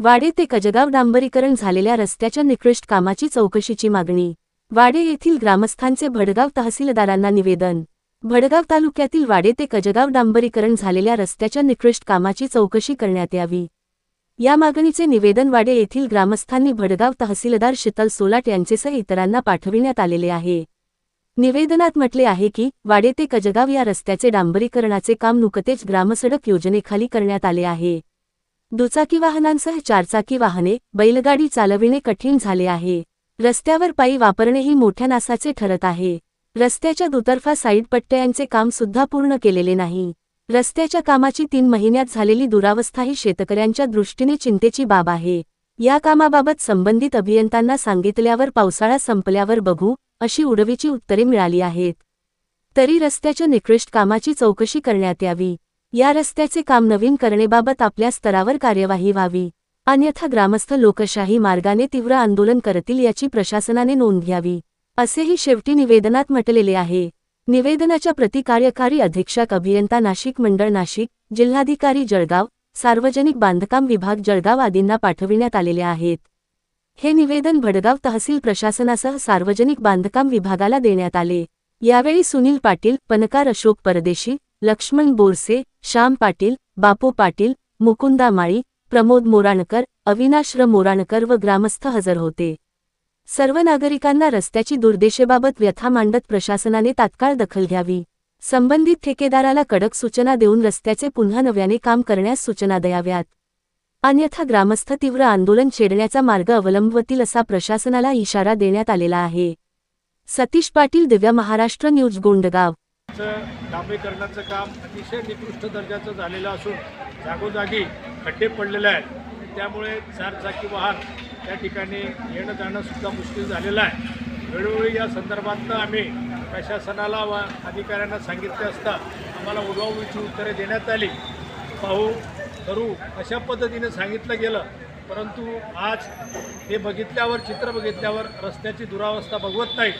वाडे ते कजगाव डांबरीकरण झालेल्या रस्त्याच्या निकृष्ट कामाची चौकशीची मागणी. वाडे येथील ग्रामस्थांचे भडगाव तहसीलदारांना निवेदन. भडगाव तालुक्यातील वाडे ते कजगाव डांबरीकरण झालेल्या रस्त्याच्या निकृष्ट कामाची चौकशी करण्यात यावी. या मागणीचे निवेदन वाडे येथील ग्रामस्थांनी भडगाव तहसीलदार शीतल सोलाट यांचेसह इतरांना पाठविण्यात आलेले आहे. निवेदनात म्हटले आहे की वाडे ते कजगाव या रस्त्याचे डांबरीकरणाचे काम नुकतेच ग्रामसडक योजनेखाली करण्यात आले आहे. दुचाकी वाहनांसह चारचाकी वाहने बैलगाडी चालविणे कठीण झाले आहे. रस्त्यावर पायी वापरणेही मोठ्या नासाचे ठरत आहे. रस्त्याच्या दुतर्फा साईड पट्ट्यांचे काम सुद्धा पूर्ण केलेले नाही. रस्त्याच्या कामाची तीन महिन्यात झालेली दुरावस्था ही शेतकऱ्यांच्या दृष्टीने चिंतेची बाब आहे. या कामाबाबत संबंधित अभियंत्यांना सांगितल्यावर पावसाळा संपल्यावर बघू अशी उडवीची उत्तरे मिळाली आहेत. तरी रस्त्याच्या निकृष्ट कामाची चौकशी करण्यात यावी. या रस्त्याचे काम नवीन करणेबाबत आपल्या स्तरावर कार्यवाही व्हावी. अन्यथा ग्रामस्थ लोकशाही मार्गाने तीव्र आंदोलन करतील याची प्रशासनाने नोंद घ्यावी. असेही शेवटी निवेदनात म्हटलेले आहे. निवेदनाच्या प्रति कार्यकारी अधीक्षक अभियंता नाशिक मंडळ नाशिक जिल्हाधिकारी जळगाव सार्वजनिक बांधकाम विभाग जळगाव आदींना पाठविण्यात आलेले आहेत. हे निवेदन भडगाव तहसील प्रशासनासह सार्वजनिक बांधकाम विभागाला देण्यात आले. यावेळी सुनील पाटील पनकार अशोक परदेशी लक्ष्मण बोरसे श्याम पाटील बापू पाटील मुकुंदा माळी प्रमोद मोराणकर अविनाश र मोराणकर व ग्रामस्थ हजर होते. सर्व नागरिकांना रस्त्याची दुर्देशेबाबत व्यथा मांडत प्रशासनाने तात्काळ दखल घ्यावी. संबंधित ठेकेदाराला कडक सूचना देऊन रस्त्याचे पुन्हा नव्याने काम करण्यास सूचना द्याव्यात. अन्यथा ग्रामस्थ तीव्र आंदोलन छेडण्याचा मार्ग अवलंबवतील असा प्रशासनाला इशारा देण्यात आलेला आहे. सतीश पाटील दिव्या महाराष्ट्र न्यूज गोंडगाव. रस्त्यांचं डांबरीकरणाचं काम अतिशय निकृष्ट दर्जाचं झालेलं असून जागोजागी खड्डे पडलेले आहेत. त्यामुळे चारचाकी वाहन त्या ठिकाणी येणं जाणं सुद्धा मुश्किल झालेलं आहे. वेळोवेळी या संदर्भातनं आम्ही प्रशासनाला व अधिकाऱ्यांना सांगितले असता आम्हाला उडवाउडवीची उत्तरे देण्यात आली. पाहू करू अशा पद्धतीने सांगितलं गेलं. परंतु आज हे बघितल्यावर चित्र बघितल्यावर रस्त्याची दुरावस्था बघवत नाही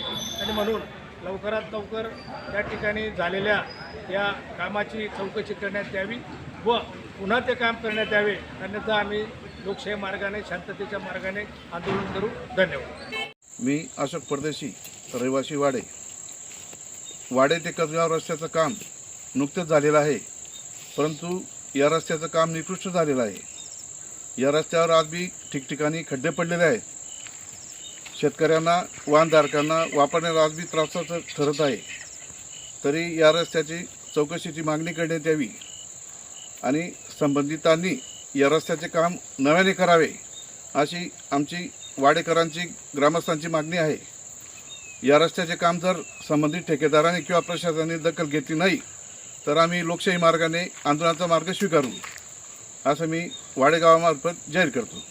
आणि म्हणून लवकरात लवकर त्या ठिकाणी झालेल्या या कामाची चौकशी करण्यात यावी व पुन्हा ते काम करण्यात यावे अन्यथा आम्ही लोकशाही मार्गाने शांततेच्या मार्गाने आंदोलन करू. धन्यवाद. मी अशोक परदेशी रहिवासी वाडे. वाडे ते कसगाव रस्त्याचं काम नुकतंच झालेलं आहे परंतु या रस्त्याचं काम निकृष्ट झालेलं आहे. या रस्त्यावर आज बी ठिकठिकाणी खड्डे पडलेले आहेत. शेतकऱ्यांना वाहनधारकांना वापरण्याला अगदी त्रासाचं ठरत आहे. तरी या रस्त्याची चौकशीची मागणी करण्यात यावी आणि संबंधितांनी या रस्त्याचे काम नव्याने करावे अशी आमची वाडेकरांची ग्रामस्थांची मागणी आहे. या रस्त्याचे काम जर संबंधित ठेकेदाराने किंवा प्रशासनाने दखल घेतली नाही तर आम्ही लोकशाही मार्गाने आंदोलनाचा मार्ग स्वीकारू असं मी वाडेगावामार्फत जाहीर करतो.